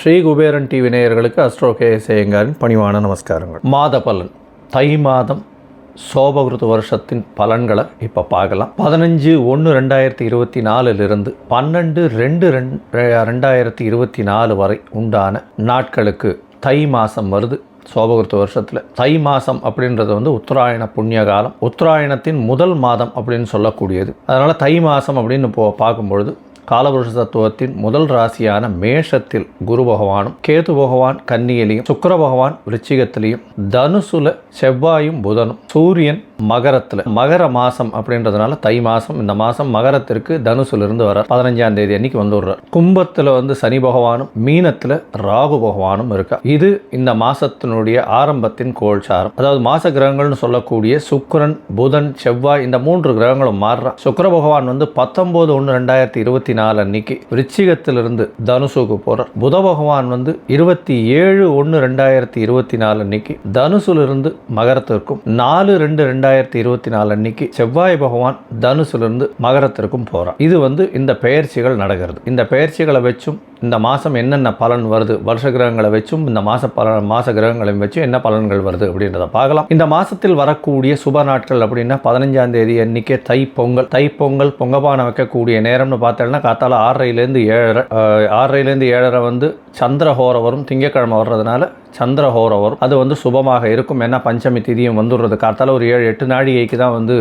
Sri Kuberan TV நேயர்களுக்கு Astro கே பணிவான நமஸ்காரங்கள். மாத பலன் தை மாதம் சோபகிருத வருஷத்தின் பலன்களை இப்போ பார்க்கலாம். பதினஞ்சு ஒன்று ரெண்டாயிரத்தி இருபத்தி நாலுலேருந்து பன்னெண்டு ரெண்டு ரெண் ரெண்டாயிரத்தி இருபத்தி நாலு வரை உண்டான நாட்களுக்கு தை மாதம் வருது. சோபகிருத்த வருஷத்தில் தை மாதம் அப்படின்றது வந்து உத்தராயண புண்ணிய காலம். உத்தராயணத்தின் முதல் மாதம் அப்படின்னு சொல்லக்கூடியது. அதனால் தை மாதம் அப்படின்னு போ பார்க்கும்பொழுது காலபுருஷ தத்துவத்தின் முதல் ராசியான மேஷத்தில் குரு பகவானும் கேது பகவான் கன்னியிலையும் சுக்கர பகவான் விருச்சிகத்திலையும் தனுசுல செவ்வாயும் புதனும். சூரியன் மகரத்தில். மகர மாசம் அப்படின்றதுனால தை மாசம். இந்த மாசம் மகரத்திற்கு தனுசுலிருந்து வர பதினஞ்சாம் தேதி அன்னைக்கு வந்துடுறார். கும்பத்தில் வந்து சனி பகவானும் மீனத்தில் ராகு பகவானும் இருக்கா. இது இந்த மாசத்தினுடைய ஆரம்பத்தின் கோல்சாரம். அதாவது மாச கிரகங்கள்னு சொல்லக்கூடிய சுக்கரன் புதன் செவ்வாய் இந்த மூன்று கிரகங்களும் மாறுறா. சுக்கர பகவான் வந்து பத்தொன்பது ஒன்று ரெண்டாயிரத்தி இருபத்தி நாலு அன்னைக்கு விருச்சிகத்திலிருந்து தனுசுக்கு போகிறார் புத பகவான் வந்து இருபத்தி ஏழு ஒன்று ரெண்டாயிரத்தி இருபத்தி நாலு அன்னைக்கு தனுசுலிருந்து மகரத்திற்கும் நாலு ரெண்டு ரெண்டாயிரத்தி இருபத்தி நாலு அன்னைக்கு செவ்வாய் பகவான் தனுசுலிருந்து மகரத்திற்கும் போகிறார் இது வந்து இந்த பெயர்ச்சிகள் நடக்கிறது. இந்த பெயர்ச்சிகளை வச்சும் இந்த மாதம் என்னென்ன பலன் வருது வருஷ கிரகங்களை வச்சும் இந்த மாத பல மாத கிரகங்களையும் வச்சும் என்ன பலன்கள் வருது அப்படின்றத பார்க்கலாம். இந்த மாதத்தில் வரக்கூடிய சுப நாட்கள் அப்படின்னா பதினஞ்சாம் தேதி அன்னைக்கு தை பொங்கல். தை பொங்கல் பொங்கபானை வைக்கக்கூடிய நேரம்னு பார்த்தோம்னா காத்தால ஆறரைலேருந்து ஏழரை ஆறரைலேருந்து ஏழரை வந்து சந்திரஹோரம் வரும் திங்கக்கிழமை வர்றதுனால சந்திரஹோரம் வரும் அது வந்து சுபமாக இருக்கும். ஏன்னா பஞ்சமி திதியும் வந்துடுறது. காத்தால ஒரு ஏழு எட்டு நாழிகைக்கு தான் வந்து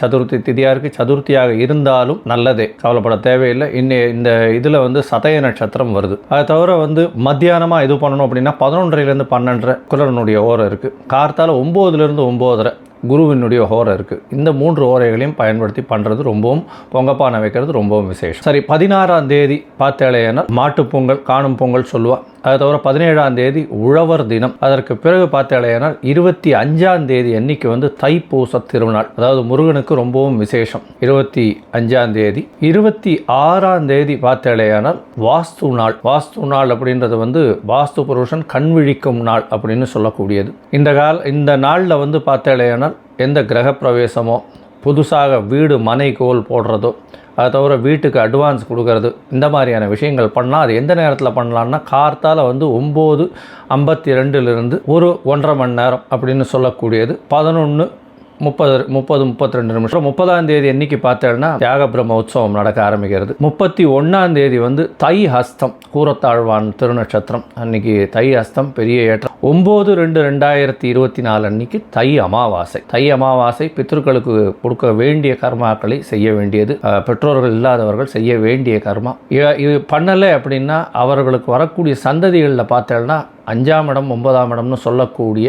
சதுர்த்தி திதியாக இருக்குது சதுர்த்தியாக இருந்தாலும் நல்லதே. கவலைப்பட தேவையில்லை. இன்னும் இந்த இதில் வந்து சதய நட்சத்திரம் வருது. அதை தவிர வந்து மத்தியானமாக இது பண்ணணும் அப்படின்னா பதினொன்றரைலேருந்து பன்னெண்டரை குலரனுடைய ஓரம் இருக்குது கார்த்தால ஒம்போதுலேருந்து ஒம்போதரை குருவினுடைய ஹோரை இருக்குது இந்த மூன்று ஓரைகளையும் பயன்படுத்தி பண்ணுறது ரொம்பவும் பொங்கப்பானை வைக்கிறது ரொம்பவும் விசேஷம். சரி பதினாறாம் தேதி பார்த்தேழையனால் மாட்டுப்பொங்கல் காணும் பொங்கல் சொல்லுவாள் அது தவிர பதினேழாம் தேதி உழவர் தினம். அதற்கு பிறகு பார்த்தாலேனால் இருபத்தி அஞ்சாம் தேதி அன்னைக்கு வந்து தைப்பூச திருநாள். அதாவது முருகனுக்கு ரொம்பவும் விசேஷம். இருபத்தி அஞ்சாம் தேதி. இருபத்தி ஆறாம் தேதி பார்த்தாலேயானால் வாஸ்து நாள். வாஸ்து நாள் அப்படின்றது வந்து வாஸ்து புருஷன் கண் விழிக்கும் நாள் அப்படின்னு சொல்லக்கூடியது. இந்த கால இந்த நாளில் வந்து பார்த்தாலேயானால் எந்த கிரக பிரவேசமோ புதுசாக வீடு மனை கோல் போடுறதோ அதை தவிர வீட்டுக்கு அட்வான்ஸ் கொடுக்கறது இந்த மாதிரியான விஷயங்கள் பண்ணால் அது எந்த நேரத்தில் பண்ணலான்னா கார்த்தால் வந்து ஒம்பது ஐம்பத்தி ரெண்டுலேருந்து ஒரு ஒன்றரை மணி நேரம் அப்படின்னு சொல்லக்கூடியது. பதினொன்று முப்பது முப்பது முப்பத்தி ரெண்டு நிமிஷம். முப்பதாம் தேதி என்னைக்கு பார்த்தேன்னா தியாக பிரம்ம உற்சவம் நடக்க ஆரம்பிக்கிறது. முப்பத்தி ஒன்றாம் தேதி வந்து தை ஹஸ்தம் கூரத்தாழ்வான் திருநட்சத்திரம். அன்னைக்கு தை ஹஸ்தம் பெரிய ஏற்றம். ஒம்பது ரெண்டு ரெண்டாயிரத்தி இருபத்தி நாலு அன்னைக்கு தை அமாவாசை. தை அமாவாசை பித்ருக்களுக்கு கொடுக்க வேண்டிய கர்மாக்களை செய்ய வேண்டியது. பெற்றோர்கள் இல்லாதவர்கள் செய்ய வேண்டிய கர்மா. இது பண்ணலை அப்படின்னா அவர்களுக்கு வரக்கூடிய சந்ததிகளில் பார்த்தேன்னா அஞ்சாம் இடம் ஒன்பதாம் இடம்னு சொல்லக்கூடிய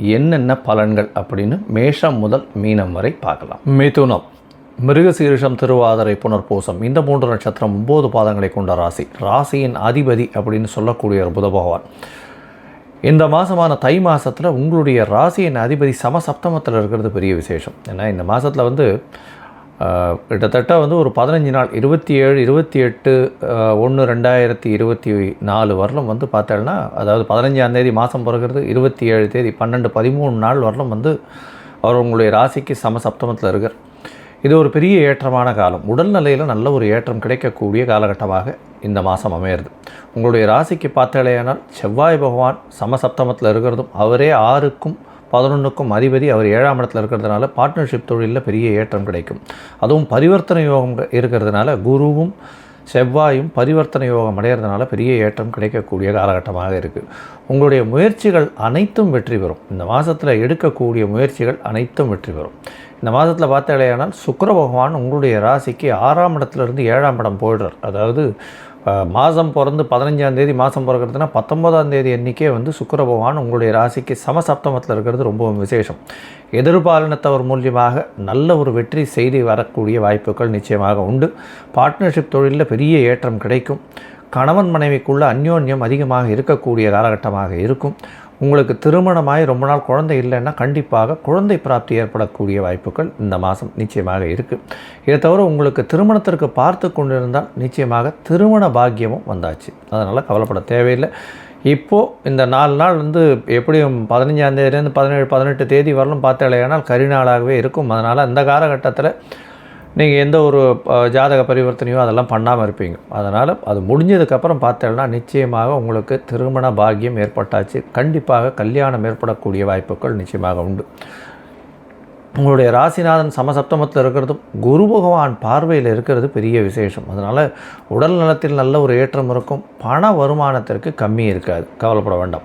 என்னென்ன பலன்கள் அப்படின்னு மேஷம் முதல் மீனம் வரை பார்க்கலாம். மிதுனம். மிருகசீரிஷம் திருவாதிரை புனர்பூசம். இந்த மூன்று நட்சத்திரம் ஒம்பது பாதங்களை கொண்ட ராசி. ராசியின் அதிபதி அப்படின்னு சொல்லக்கூடிய ஒரு புத பகவான் இந்த மாதமான தை மாதத்தில் உங்களுடைய ராசியின் அதிபதி சமசப்தமத்தில் இருக்கிறது பெரிய விசேஷம். ஏன்னா இந்த மாதத்தில் வந்து கிட்டத்தட்ட வந்து ஒரு பதினஞ்சு நாள் இருபத்தி ஏழு இருபத்தி எட்டு ஒன்று ரெண்டாயிரத்தி இருபத்தி நாலு வரலும் வந்து பார்த்தோன்னா அதாவது பதினஞ்சாம் தேதி மாதம் பிறகுறது இருபத்தி ஏழு தேதி பன்னெண்டு பதிமூணு நாள் வரலும் வந்து அவர் உங்களுடைய ராசிக்கு சம சப்தமத்தில் இருக்கார். இது ஒரு பெரிய ஏற்றமான காலம். உடல்நிலையில் நல்ல ஒரு ஏற்றம் கிடைக்கக்கூடிய காலகட்டமாக இந்த மாதம் அமையிறது. உங்களுடைய ராசிக்கு பார்த்தாலேயானால் செவ்வாய் பகவான் சமசப்தமத்தில் இருக்கிறதும் அவரே ஆறுக்கும் பதினொன்றுக்கும் அதிபதி அவர் ஏழாம் இடத்துல இருக்கிறதுனால பார்ட்னர்ஷிப் தொழிலில் பெரிய ஏற்றம் கிடைக்கும். அதுவும் பரிவர்த்தனை யோகம் இருக்கிறதுனால குருவும் செவ்வாயும் பரிவர்த்தனை யோகம் அடைகிறதுனால பெரிய ஏற்றம் கிடைக்கக்கூடிய காலகட்டமாக இருக்குது உங்களுடைய முயற்சிகள் அனைத்தும் வெற்றி பெறும். இந்த மாதத்தில் எடுக்கக்கூடிய முயற்சிகள் அனைத்தும் வெற்றி பெறும். இந்த மாதத்தில் பார்த்தாலேயானால் சுக்கர பகவான் உங்களுடைய ராசிக்கு ஆறாம் இடத்துலேருந்து ஏழாம் இடம் போயிடுறார். அதாவது மாதம் பிறந்து பதினஞ்சாம் தேதி மாதம் பிறக்கிறதுனா பத்தொன்பதாம் தேதி அன்றைக்கே வந்து சுக்கர பகவான் உங்களுடைய ராசிக்கு சமசப்தமத்தில் இருக்கிறது ரொம்பவும் விசேஷம். எதிர்பாலினத்தவர் மூலியமாக நல்ல ஒரு வெற்றி செய்தி வரக்கூடிய வாய்ப்புகள் நிச்சயமாக உண்டு. பார்ட்னர்ஷிப் தொழிலில் பெரிய ஏற்றம் கிடைக்கும். கணவன் மனைவிக்குள்ள அந்யோன்யம் அதிகமாக இருக்கக்கூடிய காலகட்டமாக இருக்கும். உங்களுக்கு திருமணமாகி ரொம்ப நாள் குழந்தை இல்லைன்னா கண்டிப்பாக குழந்தை பிராப்தி ஏற்படக்கூடிய வாய்ப்புகள் இந்த மாதம் நிச்சயமாக இருக்குது இதை தவிர உங்களுக்கு திருமணத்திற்கு பார்த்து கொண்டிருந்தால் நிச்சயமாக திருமண பாக்கியமும் வந்தாச்சு. அதனால் கவலைப்பட தேவையில்லை. இப்போது இந்த நாலு நாள் வந்து எப்படியும் பதினஞ்சாந்தேதிலேருந்து பதினேழு பதினெட்டு தேதி வரலும் பார்த்தாலேயானால் கரிநாளாகவே இருக்கும். அதனால் அந்த காலகட்டத்தில் நீங்கள் எந்த ஒரு ஜாதக பரிவர்த்தனையோ அதெல்லாம் பண்ணாமல் இருப்பீங்க. அதனால் அது முடிஞ்சதுக்கப்புறம் பார்த்தேன்னா நிச்சயமாக உங்களுக்கு திருமண பாக்கியம் ஏற்பட்டாச்சு. கண்டிப்பாக கல்யாணம் ஏற்படக்கூடிய வாய்ப்புகள் நிச்சயமாக உண்டு. உங்களுடைய ராசிநாதன் சமசப்தமத்தில் இருக்கிறதும் குரு பகவான் பார்வையில் இருக்கிறது பெரிய விசேஷம். அதனால் உடல் நலத்தில் நல்ல ஒரு ஏற்றம் இருக்கும். பண வருமானத்திற்கு கம்மி இருக்காது. கவலைப்பட வேண்டாம்.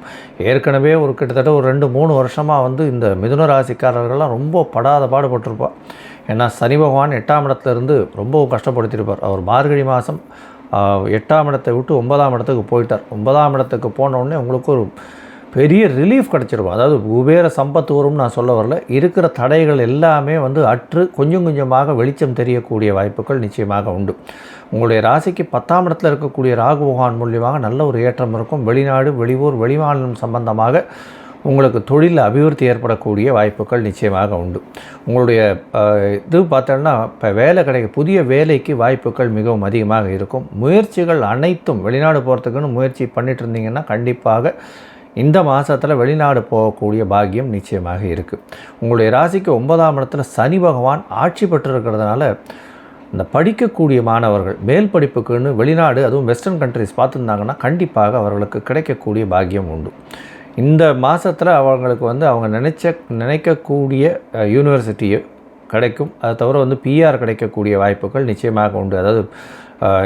ஏற்கனவே ஒரு கிட்டத்தட்ட ஒரு ரெண்டு மூணு வருஷமாக வந்து இந்த மிதுன ராசிக்காரர்கள்லாம் ரொம்ப படாத பாடுபட்டிருப்பா. ஏன்னா சனி பகவான் எட்டாம் இடத்துலேருந்து ரொம்பவும் கஷ்டப்படுத்தியிருப்பார். அவர் மார்கழி மாதம் எட்டாம் இடத்தை விட்டு ஒன்பதாம் இடத்துக்கு போயிட்டார். ஒன்பதாம் இடத்துக்கு போனோடனே உங்களுக்கு ஒரு பெரிய ரிலீஃப் கிடச்சிருக்கும். அதாவது குபேர சம்பத்து வரும்னு நான் சொல்ல வரல. இருக்கிற தடைகள் எல்லாமே வந்து அற்று கொஞ்சம் கொஞ்சமாக வெளிச்சம் தெரியக்கூடிய வாய்ப்புகள் நிச்சயமாக உண்டு. உங்களுடைய ராசிக்கு பத்தாம் இடத்துல இருக்கக்கூடிய ராகு பகவான் மூலியமாக நல்ல ஒரு ஏற்றம் இருக்கும். வெளிநாடு வெளியூர் வெளிமாநிலம் சம்பந்தமாக உங்களுக்கு தொழில் அபிவிருத்தி ஏற்படக்கூடிய வாய்ப்புகள் நிச்சயமாக உண்டு. உங்களுடைய இது பார்த்தோன்னா இப்போ வேலை கிடைக்க புதிய வேலைக்கு வாய்ப்புகள் மிகவும் அதிகமாக இருக்கும். முயற்சிகள் அனைத்தும் வெளிநாடு போகிறதுக்குன்னு முயற்சி பண்ணிட்டு இருந்தீங்கன்னா கண்டிப்பாக இந்த மாதத்தில் வெளிநாடு போகக்கூடிய பாக்கியம் நிச்சயமாக இருக்குது உங்களுடைய ராசிக்கு ஒன்பதாம் இடத்துல சனி பகவான் ஆட்சி பெற்றிருக்கிறதுனால இந்த படிக்கக்கூடிய மாணவர்கள் மேல் படிப்புக்குன்னு வெளிநாடு அதுவும் வெஸ்டர்ன் கண்ட்ரிஸ் பார்த்துருந்தாங்கன்னா கண்டிப்பாக அவர்களுக்கு கிடைக்கக்கூடிய பாக்கியம் உண்டு. இந்த மாதத்தில் அவங்களுக்கு வந்து அவங்க நினைச்ச நினைக்கக்கூடிய யூனிவர்சிட்டியை கிடைக்கும். அதை தவிர வந்து பிஆர் கிடைக்கக்கூடிய வாய்ப்புகள் நிச்சயமாக உண்டு. அதாவது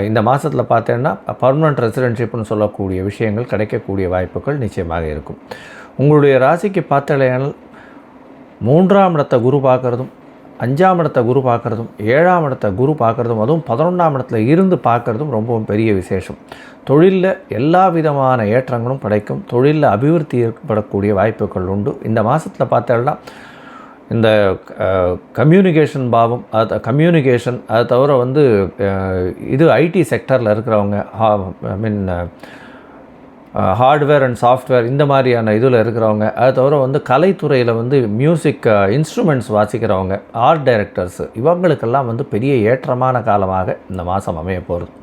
இந்த மாதத்தில் பார்த்தேன்னா பர்மனண்ட் ரெசிடென்ஷிப்னு சொல்லக்கூடிய விஷயங்கள் கிடைக்கக்கூடிய வாய்ப்புகள் நிச்சயமாக இருக்கும். உங்களுடைய ராசிக்கு பார்த்தலையானால் மூன்றாம் இடத்தை குரு பார்க்குறதும் அஞ்சாம் இடத்தை குரு பார்க்குறதும் ஏழாம் இடத்தை குரு பார்க்குறதும் அதுவும் பதினொன்றாம் இடத்துல இருந்து பார்க்குறதும் ரொம்பவும் பெரிய விசேஷம். தொழிலில் எல்லா விதமான ஏற்றங்களும் கிடைக்கும் தொழிலில் அபிவிருத்தி ஏற்படக்கூடிய வாய்ப்புகள் உண்டு. இந்த மாதத்தில் பார்த்தோம்னா இந்த கம்யூனிகேஷன் பாவம் அது கம்யூனிகேஷன் அது தவிர வந்து இது ஐடி செக்டரில் இருக்கிறவங்க I mean hardware and software இந்த மாதிரியான இதில் இருக்கிறவங்க அது தவிர வந்து கலைத்துறையில் வந்து மியூசிக் இன்ஸ்ட்ருமெண்ட்ஸ் வாசிக்கிறவங்க ஆர்ட் டைரக்டர்ஸ் இவங்களுக்கெல்லாம் வந்து பெரிய ஏற்றமான காலமாக இந்த மாதம் அமைய போகிறது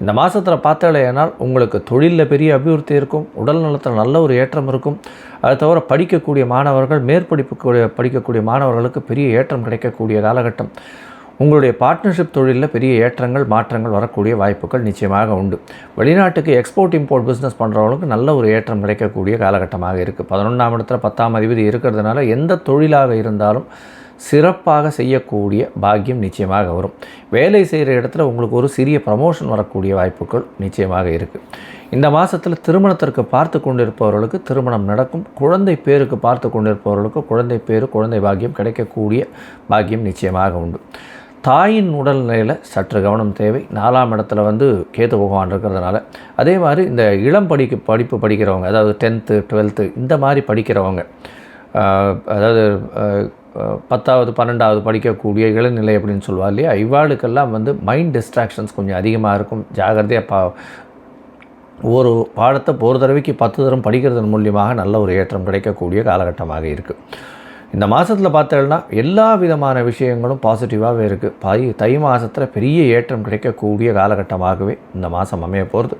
இந்த மாதத்தில் பார்த்தாலேனால் உங்களுக்கு தொழிலில் பெரிய அபிவிருத்தி இருக்கும் உடல் நலத்தில் நல்ல ஒரு ஏற்றம் இருக்கும். அது தவிர படிக்கக்கூடிய மாணவர்கள் மேற்படிப்புக்கு படிக்கக்கூடிய மாணவர்களுக்கு பெரிய ஏற்றம் கிடைக்கக்கூடிய காலகட்டம். உங்களுடைய பார்ட்னர்ஷிப் தொழிலில் பெரிய ஏற்றங்கள் மாற்றங்கள் வரக்கூடிய வாய்ப்புகள் நிச்சயமாக உண்டு. வெளிநாட்டுக்கு எக்ஸ்போர்ட் இம்போர்ட் பிஸ்னஸ் பண்ணுறவங்களுக்கு நல்ல ஒரு ஏற்றம் கிடைக்கக்கூடிய காலகட்டமாக இருக்குது பதினொன்றாம் இடத்துல பத்தாம் அதிபதி இருக்கிறதுனால எந்த தொழிலாக இருந்தாலும் சிறப்பாக செய்யக்கூடிய பாக்கியம் நிச்சயமாக வரும். வேலை செய்கிற இடத்துல உங்களுக்கு ஒரு சிறிய ப்ரமோஷன் வரக்கூடிய வாய்ப்புகள் நிச்சயமாக இருக்குது இந்த மாதத்தில் திருமணத்திற்கு பார்த்து கொண்டிருப்பவர்களுக்கு திருமணம் நடக்கும். குழந்தை பேருக்கு பார்த்து கொண்டிருப்பவர்களுக்கு குழந்தை பேரு குழந்தை பாக்கியம் கிடைக்கக்கூடிய பாக்கியம் நிச்சயமாக உண்டு. தாயின் உடல்நிலையில் சற்று கவனம் தேவை. நாலாம் இடத்துல வந்து கேது பகவான் இருக்கிறதுனால. அதே மாதிரி இந்த இளம் படிக்க படிப்பு படிக்கிறவங்க அதாவது டென்த்து டுவெல்த்து இந்த மாதிரி படிக்கிறவங்க அதாவது பத்தாவது பன்னெண்டாவது படிக்கக்கூடிய இளநிலை அப்படின்னு சொல்லுவா இல்லையா? இவாளுக்கெல்லாம் வந்து மைண்ட் டிஸ்ட்ராக்ஷன்ஸ் கொஞ்சம் அதிகமாக இருக்கும். ஜாகிரதையாக பா ஒரு பாடத்தை ஒரு தடவைக்கு பத்து தரம் படிக்கிறதன் மூலியமாக நல்ல ஒரு ஏற்றம் கிடைக்கக்கூடிய காலகட்டமாக இருக்குது இந்த மாதத்தில் பார்த்தோம்னா எல்லா விதமான விஷயங்களும் பாசிட்டிவாகவே இருக்குது தை தை மாதத்தில் பெரிய ஏற்றம் கிடைக்கக்கூடிய காலகட்டமாகவே இந்த மாதம் அமைய போகிறது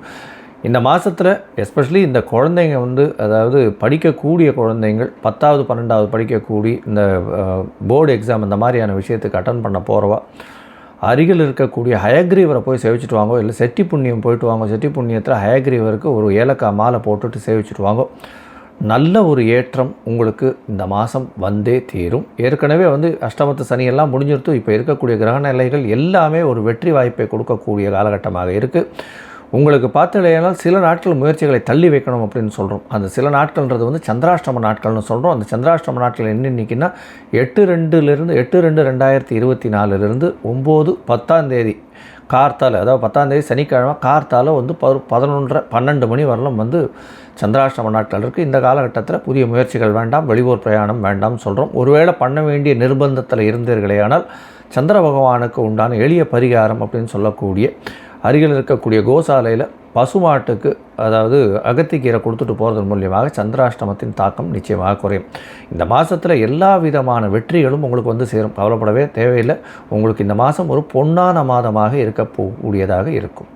இந்த மாதத்தில் எஸ்பெஷலி இந்த குழந்தைங்க வந்து அதாவது படிக்கக்கூடிய குழந்தைங்கள் பத்தாவது பன்னெண்டாவது படிக்கக்கூடிய இந்த போர்டு எக்ஸாம் இந்த மாதிரியான விஷயத்துக்கு அட்டன் பண்ண போகிறவா அருகில் இருக்கக்கூடிய ஹயக்ரீவரை போய் சேவிச்சுட்டு வாங்கோ இல்லை செட்டி புண்ணியம் போயிட்டு வாங்கோ செட்டி புண்ணியத்தில் ஹயக்ரீவருக்கு ஒரு ஏலக்காய் மாலை போட்டுட்டு சேவிச்சுட்டு வாங்கோ. நல்ல ஒரு ஏற்றம் உங்களுக்கு இந்த மாதம் வந்தே தீரும். ஏற்கனவே வந்து அஷ்டமத்து சனியெல்லாம் முடிஞ்சிருத்து இப்போ இருக்கக்கூடிய கிரக நிலைகள் எல்லாமே ஒரு வெற்றி வாய்ப்பை கொடுக்கக்கூடிய காலகட்டமாக இருக்குது உங்களுக்கு பார்த்தலையானால் சில நாட்கள் முயற்சிகளை தள்ளி வைக்கணும் அப்படின்னு சொல்கிறோம் அந்த சில நாட்கள்ன்றது வந்து சந்திராஷ்டம நாட்கள்னு சொல்கிறோம் அந்த சந்திராஷ்டம நாட்கள் என்னென்னிக்கின்னா எட்டு ரெண்டுலேருந்து எட்டு ரெண்டு ரெண்டாயிரத்தி இருபத்தி நாலுலேருந்து ஒம்பது பத்தாம் தேதி அதாவது பத்தாந்தேதி சனிக்கிழமை கார்த்தால் வந்து பது பதினொன்றரை பன்னெண்டு மணி வரலும் வந்து சந்திராஷ்டம நாட்கள் இருக்குது இந்த காலகட்டத்தில் புதிய முயற்சிகள் வேண்டாம் வெளியூர் பிரயாணம் வேண்டாம்னு சொல்கிறோம் ஒருவேளை பண்ண வேண்டிய நிர்பந்தத்தில் இருந்தீர்களேயானால் சந்திர பகவானுக்கு உண்டான எளிய பரிகாரம் அப்படின்னு சொல்லக்கூடிய அருகில் இருக்கக்கூடிய கோசாலையில் பசுமாட்டுக்கு அதாவது அகத்திக்கீரை கொடுத்துட்டு போகிறதன் மூலியமாக சந்திராஷ்டமத்தின் தாக்கம் நிச்சயமாக குறையும். இந்த மாதத்தில் எல்லா விதமான வெற்றிகளும் உங்களுக்கு வந்து சேரும். கவலைப்படவே தேவையில்லை. உங்களுக்கு இந்த மாதம் ஒரு பொன்னான மாதமாக இருக்க கூடியதாக இருக்கும்.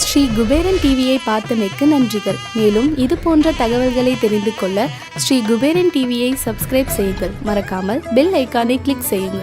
ஸ்ரீ குபேரன் டிவியை பார்த்தமைக்கு நன்றிகள். மேலும் இது போன்ற தகவல்களை தெரிந்து கொள்ள ஸ்ரீ குபேரன் டிவியை சப்ஸ்கிரைப் செய்யுங்கள். மறக்காமல் பெல் ஐக்கானை கிளிக் செய்யுங்கள்.